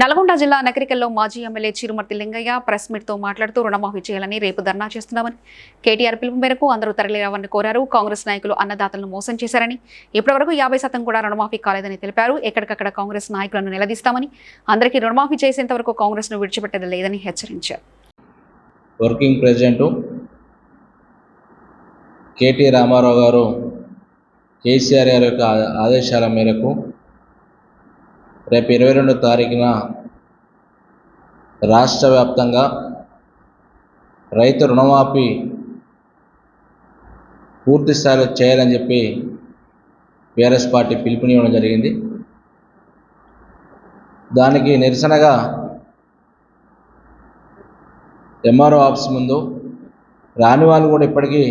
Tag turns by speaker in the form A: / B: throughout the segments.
A: నల్గొండ జిల్లా నగరికల్లో మాజీ ఎమ్మెల్యే చిరుమర్తి లింగయ్య ప్రెస్ మీట్తో మాట్లాడుతూ రుణమాఫీ చేయాలని రేపు ధర్నా చేస్తున్నామని కేటీఆర్ పిలుపు మేరకు అందరూ తరలిరావని కోరారు కాంగ్రెస్ నాయకులు అన్నదాతలను మోసం చేశారని ఇప్పటివరకు యాభై శాతం కూడా రుణమాఫీ కాలేదని తెలిపారు ఎక్కడికక్కడ కాంగ్రెస్ నాయకులను నిలదీస్తామని అందరికీ రుణమాఫీ చేసేంత వరకు కాంగ్రెస్ను విడిచిపెట్టేది లేదని హెచ్చరించారు
B: వర్కింగ్ ప్రెసిడెంట్ కేటీ రామారావు గారు కేసీఆర్ గారి యొక్క ఆదేశాల మేరకు రేపు ఇరవై రెండు తారీఖున రాష్ట్ర వ్యాప్తంగా రైతు రుణమాఫీ పూర్తి స్థాయిలో చేయాలని చెప్పి బీఆర్ఎస్ పార్టీ పిలుపునివ్వడం జరిగింది దానికి నిరసనగా ఎంఆర్ఓ ఆఫీస్ ముందు రాని వాళ్ళు కూడా ఇప్పటికీ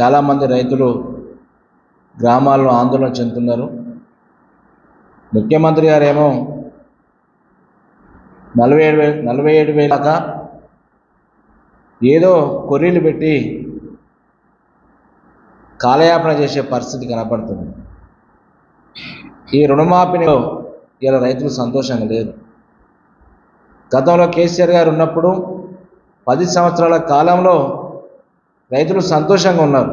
B: చాలామంది రైతులు గ్రామాల్లో ఆందోళన చెందుతున్నారు ముఖ్యమంత్రి గారేమో నలభై ఏడు వేలు నలభై ఏడు వేల దాకా ఏదో కొర్రీలు పెట్టి కాలయాపన చేసే పరిస్థితి కనపడుతుంది ఈ రుణమాఫీలో ఇలా రైతులు సంతోషంగా లేదు గతంలో కేసీఆర్ గారు ఉన్నప్పుడు పది సంవత్సరాల కాలంలో రైతులు సంతోషంగా ఉన్నారు